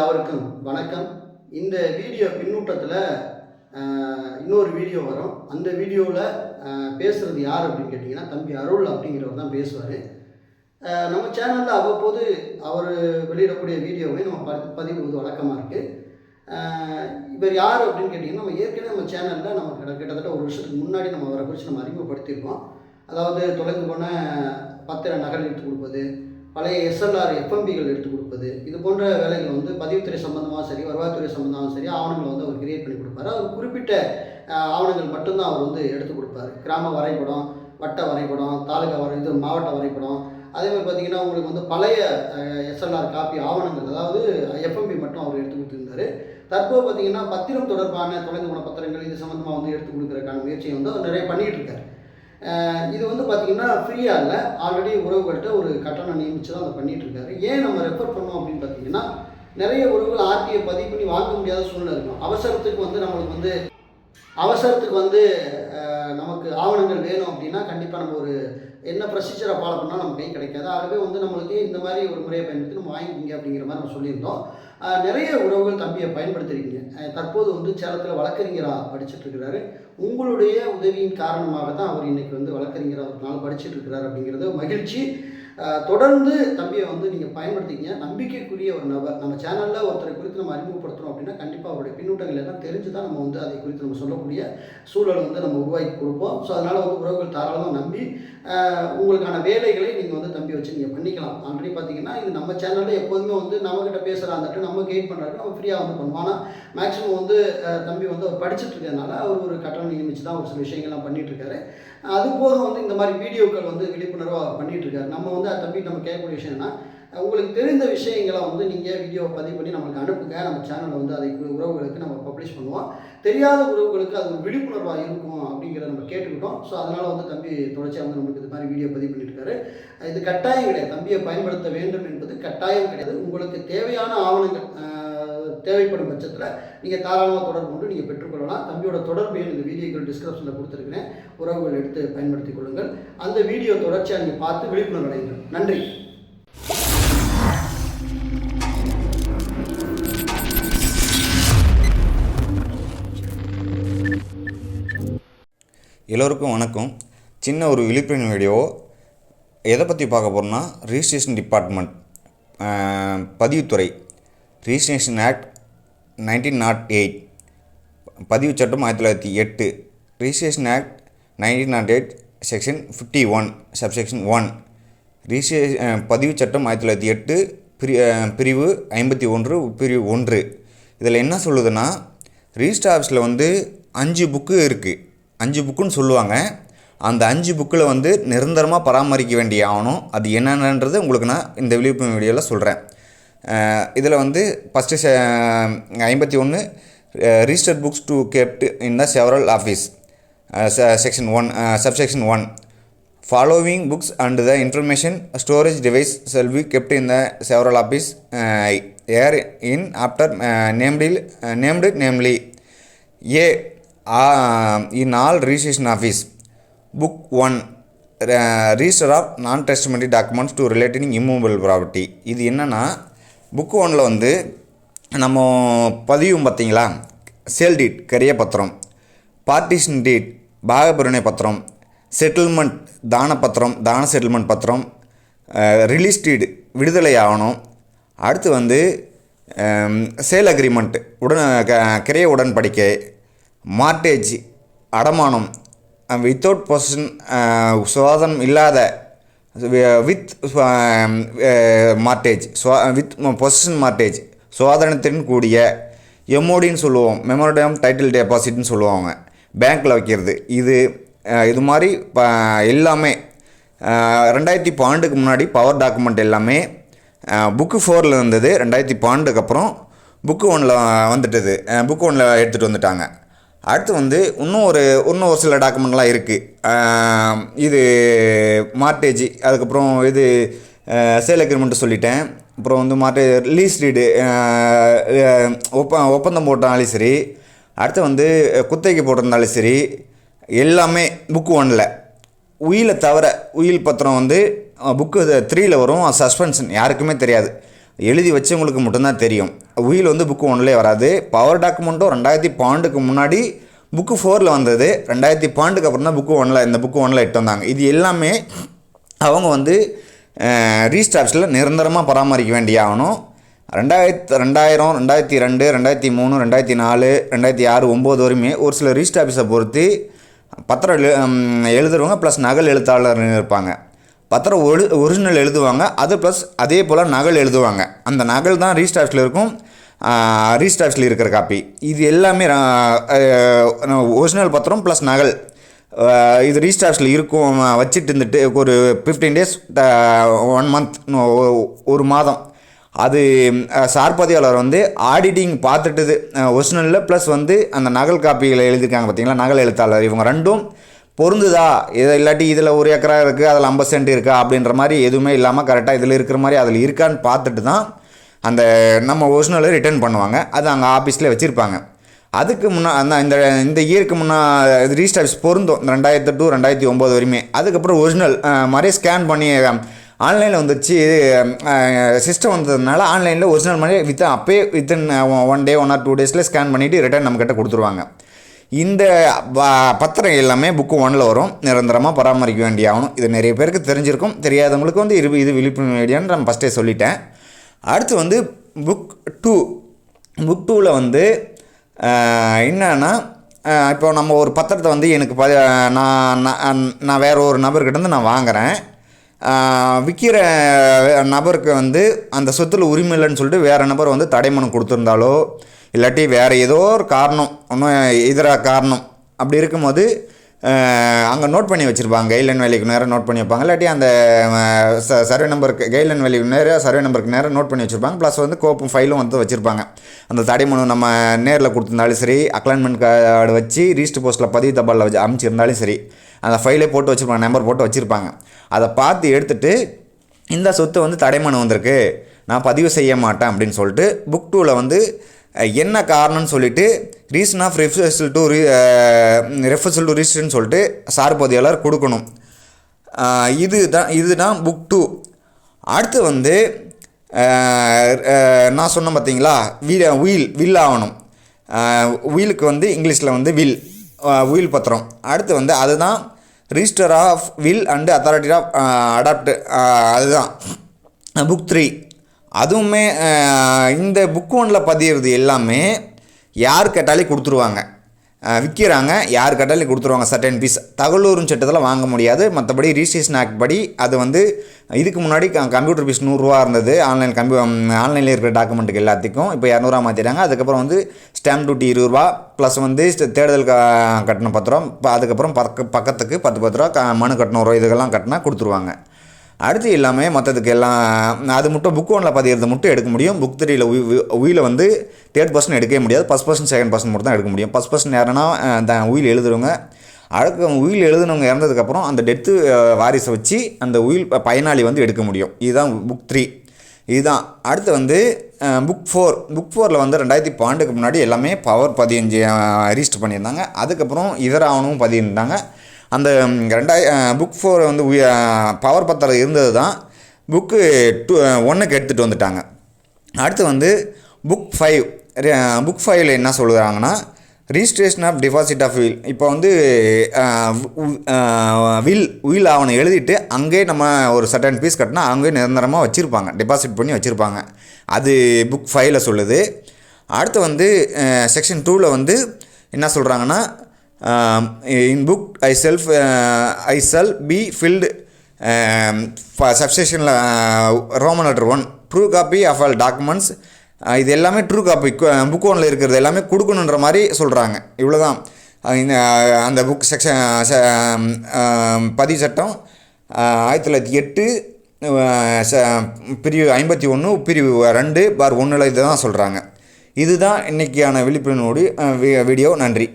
யாவருக்கும் வணக்கம். இந்த வீடியோ பின்னூட்டத்தில் இன்னொரு வீடியோ வரும். அந்த வீடியோவில் பேசுகிறது யார் அப்படின்னு கேட்டிங்கன்னா தம்பி அருள் அப்படிங்கிறவர் தான் பேசுவார். நம்ம சேனலில் அவ்வப்போது அவர் வெளியிடக்கூடிய வீடியோவை நம்ம ப பதிவிடுவது வழக்கமாக இருக்குது இவர் யார் அப்படின்னு கேட்டிங்கன்னா நம்ம ஏற்கனவே நம்ம சேனலில் நம்ம கிட்ட- கிட்டத்தட்ட ஒரு வருஷத்துக்கு முன்னாடி நம்ம அவரை குறித்து நம்ம அறிமுகப்படுத்தியிருக்கோம். அதாவது தொலைந்து போன பத்திர நகல் எடுத்து கொடுப்பது பழைய எஸ்எல்ஆர் எஃப்எம்பிகள் எடுத்து கொடுப்பது இது போன்ற வேலைகள் வந்து பதிவுத்துறை சம்மந்தமாக சரி வருவாய்த்துறை சம்மந்தமாகவும் சரி ஆவணங்களை வந்து அவர் கிரியேட் பண்ணி கொடுப்பாரு. அவர் குறிப்பிட்ட ஆவணங்கள் மட்டும்தான் அவர் வந்து எடுத்து கொடுப்பாரு. கிராம வரைபடம் வட்ட வரைபடம் தாலுகா வரை இது மாவட்ட வரைபடம். அதே மாதிரி பார்த்தீங்கன்னா உங்களுக்கு வந்து பழைய எஸ்எல்ஆர் காப்பி ஆவணங்கள் அதாவது எஃப்எம்பி மட்டும் அவர் எடுத்து கொடுத்துருந்தாரு. தற்போது பார்த்தீங்கன்னா பத்திரம் தொடர்பான தொலைந்து போன பத்திரங்கள் இது சம்மந்தமாக வந்து எடுத்து கொடுக்குறதுக்கான முயற்சியை வந்து அவர் நிறைய பண்ணிகிட்டு இருக்காரு. இது வந்து பார்த்திங்கன்னா ஃப்ரீயாக இல்லை. ஆல்ரெடி உறவுகள்கிட்ட ஒரு கட்டணம் நியமித்து தான் அதை பண்ணிகிட்ருக்காரு ஏன் நம்ம ரெஃபர் பண்ணோம் அப்படின்னு பார்த்தீங்கன்னா நிறைய உறவுகள் ஆர்டிஐ பதிவு பண்ணி வாங்க முடியாத சூழ்நிலை இருக்கும். அவசரத்துக்கு வந்து நம்மளுக்கு வந்து அவசரத்துக்கு வந்து நமக்கு ஆவணங்கள் வேணும் அப்படின்னா கண்டிப்பாக நம்ம ஒரு என்ன ப்ரொசீஜரை ஃபாலோ பண்ணால் நம்ம கை கிடைக்காது. ஆகவே வந்து நம்மளுக்கு இந்த மாதிரி ஒரு முறையை பயன்படுத்தி நம்ம வாங்கிக்கிங்க அப்படிங்கிற மாதிரி நம்ம சொல்லியிருந்தோம். நிறைய உறவுகள் தம்பியை பயன்படுத்திருக்கீங்க. தற்போது வந்து சேலத்தில் வழக்கறிஞராக படிச்சுட்டு இருக்கிறாரு. உங்களுடைய உதவியின் காரணமாக தான் அவர் இன்னைக்கு வந்து வழக்கறிஞர் அவர் நாள் படிச்சுட்டு இருக்கிறார் அப்படிங்கிறது மகிழ்ச்சி. தொடர்ந்து தம்பியை வந்து நீங்கள் பயன்படுத்திக்கிங்க. நம்பிக்கைக்குரிய ஒரு நபர். நம்ம சேனலில் ஒருத்தரை குறித்து நம்ம அறிமுகப்படுத்துகிறோம் அப்படின்னா கண்டிப்பாக அவருடைய பின்னூட்டங்கள் எல்லாம் தெரிஞ்சு தான் நம்ம வந்து அதை குறித்து நம்ம சொல்லக்கூடிய சூழலை வந்து நம்ம உருவாக்கி கொடுப்போம். ஸோ அதனால் வந்து உறவுகள் தாராளமாக நம்பி உங்களுக்கான வேலைகளை நீங்கள் வந்து தம்பி வச்சு நீங்கள் பண்ணிக்கலாம். ஆல்ரெடி பார்த்தீங்கன்னா இது நம்ம சேனலில் எப்போதுமே வந்து நம்மக்கிட்ட பேசுகிற அந்த நம்ம கைட் பண்ணுறாரு நம்ம ஃப்ரீயாக வந்து பண்ணுவோம். ஆனால் மேக்ஸிமம் வந்து தம்பி வந்து அவர் படிச்சுட்டு இருக்கிறதுனால அவர் ஒரு கட்டணம் நியமிச்சு தான் ஒரு சில விஷயங்கள்லாம் பண்ணிகிட்ருக்காரு இருக்காரு. அது போக வந்து இந்த மாதிரி வீடியோக்கள் வந்து விழிப்புணர்வாக அவர் பண்ணிட்டு நம்ம வந்து அந்த தம்பி நம்ம கேட்கக்கூடிய விஷயம் என்னன்னா உங்களுக்கு தெரிந்த விஷயங்களை வந்து நீங்கள் வீடியோவை பதிவு பண்ணி நம்மளுக்கு அனுப்புங்க. நம்ம சேனலில் வந்து அதை உறவுகளுக்கு நம்ம பப்ளிஷ் பண்ணுவோம். தெரியாத உறவுகளுக்கு அது ஒரு விழிப்புணர்வாக இருக்கும் அப்படிங்கிறத நம்ம கேட்டுக்கிட்டோம். ஸோ அதனால் வந்து தம்பி தொடர்ச்சியாக வந்து நமக்கு இது மாதிரி வீடியோ பதிவு பண்ணியிருக்காரு இது கட்டாயம் கிடையாது. தம்பியை பயன்படுத்த வேண்டும் என்பது கட்டாயம் கிடையாது. உங்களுக்கு தேவையான ஆவணங்கள் தேவைப்படும் பட்சத்தில் நீங்கள் தாராளமாக தொடர்பு கொண்டு நீங்கள் பெற்றுக்கொள்ளலாம். தம்பியோட தொடர்பு எண் இந்த வீடியோக்கள் டிஸ்கிரிப்ஷனில் கொடுத்துருக்கிறேன். உறவுகள் எடுத்து பயன்படுத்திக் கொள்ளுங்கள். அந்த வீடியோ தொடர்ச்சியாக நீங்கள் பார்த்து விழிப்புணர்வு அடையுங்கள். நன்றி. எல்லோருக்கும் வணக்கம். சின்ன ஒரு விழிப்புணர்வு வீடியோ. எதை பற்றி பார்க்க போகிறோம்னா ரிஜிஸ்ட்ரேஷன் டிபார்ட்மெண்ட் பதிவுத்துறை. Registration act nineteen nought eight பதிவு சட்டம் ஆயிரத்தி தொள்ளாயிரத்தி எட்டு registration act nineteen nought eight section fifty one subsection one ரிஜிஸ்ட்ரே பதிவு சட்டம் ஆயிரத்தி தொள்ளாயிரத்தி எட்டு பிரி பிரிவு ஐம்பத்தி ஒன்று பிரிவு ஒன்று. இதில் என்ன சொல்லுதுன்னா ரிஜிஸ்டர் ஆஃபீஸில் வந்து அஞ்சு புக்கு இருக்குது அஞ்சு புக்குன்னு சொல்லுவாங்க. அந்த அஞ்சு புக்கில் வந்து நிரந்தரமாக பராமரிக்க வேண்டிய ஆகணும் அது என்னென்னன்றது உங்களுக்கு நான் இந்த விழிப்புணர்வு வீடியோவில் சொல்கிறேன் இதில் வந்து ஃபஸ்ட்டு ஐம்பத்தி ஒன்று register books to kept in the several office section one subsection one following books and the information storage device shall be kept in the several office are in after named named namely A in all registration office book one register of non testamentary documents to relating immovable property இது என்னென்னா book ஒன்றில் வந்து நம்ம பதிவும் பார்த்தீங்களா sale டீட் கரிய பத்திரம். Partition டீட் பாகபிரணை பத்திரம். செட்டில்மெண்ட் தான பத்திரம் தான செட்டில்மெண்ட் பத்திரம். ரிலீஸ் டீடு விடுதலை ஆகணும். அடுத்து வந்து சேல் அக்ரிமெண்ட் உடன் க- கிரைய உடன்படிக்கை. மார்டேஜ் அடமானம். வித்தவுட் பொசிஷன் சுவாதனம் இல்லாத with mortgage with possession mortgage சுவாதனத்துடன் கூடிய எம்ஓடின்னு சொல்லுவோம். மெமோரியம் டைட்டில் டெபாசிட்னு சொல்லுவாங்க. பேங்க்கில் வைக்கிறது. இது இது மாதிரி ப எல்லாமே ரெண்டாயிரத்தி பன்னெண்டுக்கு முன்னாடி பவர் டாக்குமெண்ட் எல்லாமே புக்கு ஃபோரில் இருந்தது. ரெண்டாயிரத்தி பன்னெண்டுக்கு அப்புறம் புக்கு ஒன்றில் வந்துட்டது. புக்கு ஒன்றில் எடுத்துகிட்டு வந்துட்டாங்க. அடுத்து வந்து இன்னும் ஒரு இன்னும் ஒரு சில டாக்குமெண்ட்லாம் இருக்குது இது மார்டேஜ் அதுக்கப்புறம் இது சேல் அக்ரிமெண்ட்டு சொல்லிட்டேன். அப்புறம் வந்து மார்டே லீஸ் ரீடு ஒப்ப ஒப்பந்தம் போட்டாலும் சரி அடுத்து வந்து குத்தகைக்கு போட்டிருந்தாலும் சரி எல்லாமே புக்கு ஒன்றில் உயிலை தவிர உயில் பத்திரம் வந்து புக்கு த்ரீயில் வரும். சஸ்பென்ஷன் யாருக்குமே தெரியாது. எழுதி வச்சவங்களுக்கு மட்டும்தான் தெரியும். உயில் வந்து புக்கு ஒன்றுலே வராது. பவர் டாக்குமெண்ட்டும் ரெண்டாயிரத்தி பன்னெண்டுக்கு முன்னாடி புக்கு ஃபோரில் வந்தது. ரெண்டாயிரத்தி பன்னெண்டுக்கு அப்புறம் தான் புக்கு ஒன்றில் இந்த புக்கு ஒன்றில் எட்டு வந்தாங்க. இது எல்லாமே அவங்க வந்து ரீஸ்டாப்ஸில் நிரந்தரமாக பராமரிக்க வேண்டிய ஆகணும். ரெண்டாயிரத்து ரெண்டாயிரம் ரெண்டாயிரத்தி ரெண்டு ரெண்டாயிரத்தி மூணு ரெண்டாயிரத்தி நாலு ரெண்டாயிரத்தி ஆறு ஒம்பது வரையுமே ஒரு சில ரீஸ்டாபிஸை பொறுத்து பத்திரம் எழு எழுதுறவங்க ப்ளஸ் நகல் எழுத்தாளர் இருப்பாங்க. பத்திரம் ஒழு ஒரிஜினல் எழுதுவாங்க. அது ப்ளஸ் அதே போல் நகல் எழுதுவாங்க. அந்த நகல் தான் ரீஸ்டாப்ஸில் இருக்கும். ரீஸ்டாப்ஸில் இருக்கிற காப்பி இது எல்லாமே ஒரிஜினல் பத்திரம் ப்ளஸ் நகல். இது ரீஸ்டார்ஸில் இருக்கும். வச்சுட்டு இருந்துட்டு ஒரு ஃபிஃப்டீன் டேஸ் ஒன் மந்த் ஒரு மாதம். அது சார்பதியாளர் வந்து ஆடிட்டிங் பார்த்துட்டுது ஒரிஜினலில் ப்ளஸ் வந்து அந்த நகல் காப்பிகளை எழுதியிருக்காங்க பார்த்தீங்களா நகல் எழுத்தாளர். இவங்க ரெண்டும் பொருந்துதா? இதை இல்லாட்டி இதில் ஒரு ஏக்கரா இருக்குது அதில் ஐம்பது சென்ட் இருக்கா? அப்படின்ற மாதிரி எதுவுமே இல்லாமல் கரெக்டாக இதில் இருக்கிற மாதிரி அதில் இருக்கான்னு பார்த்துட்டு தான் அந்த நம்ம ஒரிஜினலை ரிட்டர்ன் பண்ணுவாங்க. அது அங்கே ஆஃபீஸில் வச்சுருப்பாங்க. அதுக்கு முன்னா அந்த இந்த இந்த இயருக்கு முன்னா ரீஸ்டார்ஸ் பொருந்தும். ரெண்டாயிரத்து டூ ரெண்டாயிரத்தி ஒம்பது வரையுமே. அதுக்கப்புறம் ஒரிஜினல் மாதிரி ஸ்கேன் பண்ணி ஆன்லைனில் வந்துச்சு சிஸ்டம் வந்ததுனால ஆன்லைனில் ஒரிஜினல் மாதிரி வித் அப்போயே within one day one or two டேஸில் ஸ்கேன் பண்ணிவிட்டு ரிட்டர்ன் நம்மக்கிட்ட கொடுத்துருவாங்க. இந்த பத்திரம் எல்லாமே புக்கு ஒன்னில் வரும். நிரந்தரமாக பராமரிக்க வேண்டிய ஆகணும் இது நிறைய பேருக்கு தெரிஞ்சிருக்கும். தெரியாதவங்களுக்கு வந்து இது இது விழிப்புணர்வு ஐடியான்னு நான் ஃபஸ்ட்டே சொல்லிட்டேன். அடுத்து வந்து புக் டூ புக் டூவில் வந்து என்னென்னா என்னன்னா இப்போ நம்ம ஒரு பத்திரத்தை வந்து எனக்கு ப நான் நான் நான் வேற ஒரு நபர்கிட்டேருந்து நான் வாங்குகிறேன் விற்கிற நபருக்கு வந்து அந்த சொத்துல உரிமை இல்லைன்னு சொல்லிட்டு வேறு நபர் வந்து தடைமனம் கொடுத்துருந்தாலோ இல்லாட்டி வேறு ஏதோ ஒரு காரணம் ஒன்றும் இதர காரணம். அப்படி இருக்கும்போது அங்கே நோட் பண்ணி வச்சுருப்பாங்க. கைட்லைன் வேலைக்கு நேரம் நோட் பண்ணி வைப்பாங்க. இல்லாட்டி அந்த ச சர்வே நம்பருக்கு கைட்லைன் வேலைக்கு நேராக சர்வே நம்பருக்கு நேராக நோட் பண்ணி வச்சுருப்பாங்க. ப்ளஸ் வந்து கோப்பும் ஃபைலும் வந்து வச்சுருப்பாங்க. அந்த தடைமனு நம்ம நேரில் கொடுத்துருந்தாலும் சரி அக்ளைன்மெண்ட் கார்டு வச்சு ரீஸ்ட் போஸ்ட்டில் பதிவு தபாலில் வச்சு அமைச்சிருந்தாலும் சரி அந்த ஃபைலே போட்டு வச்சுருப்பாங்க நம்பர் போட்டு வச்சுருப்பாங்க. அதை பார்த்து எடுத்துகிட்டு இந்த சொத்து வந்து தடைமனு வந்திருக்கு. நான் பதிவு செய்ய மாட்டேன் அப்படின்னு சொல்லிட்டு புக் டூவில் வந்து என்ன காரணம்னு சொல்லிட்டு reason of refusal to refusal to ரிஜிஸ்டர்னு சொல்லிட்டு சார்பதியாளர் கொடுக்கணும். அஹ், இது தான் இதுதான் புக் டூ அடுத்து வந்து நான் சொன்னேன் பார்த்தீங்களா? வீல் வீல் வில் ஆகணும். வீலுக்கு வந்து இங்கிலீஷில் வந்து வில் வீல் பத்திரம். அடுத்து வந்து அதுதான் register of will and authority of adopt அதுதான். புக் த்ரீ அதுவுமே இந்த புக் ஒன்றில் பதியிறது எல்லாமே யார் கேட்டாலே கொடுத்துருவாங்க. விற்கிறாங்க யார் கேட்டாலும் கொடுத்துருவாங்க சர்டன் பீஸ் தகவலூரும் சட்டத்தில் வாங்க முடியாது. மற்றபடி ரிஜிஸ்ட்ரேஷன் ஆக்ட் படி அது வந்து இதுக்கு முன்னாடி கம்ப்யூட்டர் பீஸ் நூறுரூவா இருந்தது. ஆன்லைன் கம்ப்யூ ஆன்லைனில் இருக்கிற டாக்குமெண்ட்டுக்கு எல்லாத்துக்கும். இப்போ இரநூறுவா மாற்றிட்டாங்க அதுக்கப்புறம் வந்து ஸ்டாம்ப் டியூட்டி இருபது ரூபா. ப்ளஸ் வந்து ஸ்ட- தேடுதல் க கட்டணம் பத்து ரூபா இப்போ அதுக்கப்புறம் பக்க பக்கத்துக்கு பத்து பத்து ரூபா மனு கட்டணம் ரூபா இதுக்கெல்லாம் கட்டினா கொடுத்துருவாங்க. அடுத்து எல்லாமே மற்றதுக்கு எல்லாம் அது மட்டும் புக் ஒன்றில் பதிகிறது மட்டும் எடுக்க முடியும். புக் த்ரீயில் உயில வந்து தேர்ட் பர்சன் எடுக்கவே முடியாது. ஃபஸ்ட் பர்சன் செகண்ட் பர்சன் மட்டும் தான் எடுக்க முடியும். ஃபஸ்ட் பர்சன் யாருன்னா அந்த உயில் எழுதுறவங்க. அடுத்து உயில் எழுதுனவங்க இறந்ததுக்கப்புறம் அந்த டெத்து வாரிசை வச்சு அந்த உயில் பயனாளி வந்து எடுக்க முடியும். இதுதான் புக் த்ரீ இதுதான். அடுத்து வந்து புக் ஃபோர் புக் ஃபோரில் வந்து ரெண்டாயிரத்தி பன்னெண்டுக்கு முன்னாடி எல்லாமே பவர் பதினஞ்சு ரிஜிஸ்டர் பண்ணியிருந்தாங்க. அதுக்கப்புறம் இதர ஆவணமும் பதியிருந்தாங்க அந்த ரெண்டாய் புக் ஃபோர் வந்து பவர் பத்திரம் இருந்தது தான். புக்கு டூ ஒன்றுக்கு எடுத்துகிட்டு வந்துட்டாங்க. அடுத்து வந்து புக் ஃபைவ் புக் ஃபைவ்ல என்ன சொல்லுறாங்கன்னா registration of deposit of will இப்போ வந்து வில் வில் ஆவணம் எழுதிட்டு அங்கேயே நம்ம ஒரு சர்டன் பீஸ் கட்டினா அங்கேயே நிரந்தரமாக வச்சுருப்பாங்க. டெபாசிட் பண்ணி வச்சுருப்பாங்க. அது புக் ஃபைவ்ல சொல்லுது. அடுத்து வந்து செக்ஷன் டூவில் வந்து என்ன சொல்கிறாங்கன்னா in book I self I shall be filed சப்ஸ்டேஷனில் Roman letter one true copy of all documents இது எல்லாமே ட்ரூ காப்பி புக் ஒன்றில் இருக்கிறது எல்லாமே கொடுக்கணுன்ற மாதிரி சொல்கிறாங்க இவ்வளோதான் uh, இந்த uh, அந்த book section uh, um, um, பதிவு சட்டம் ஆயிரத்தி தொள்ளாயிரத்தி எட்டு ச- um, பிரிவு ஐம்பத்தி ஒன்று பிரிவு ரெண்டு பார் ஒன்றில் இதுதான் சொல்கிறாங்க இதுதான் இன்றைக்கியான விழிப்புணர்வோடு வீடியோ நன்றி.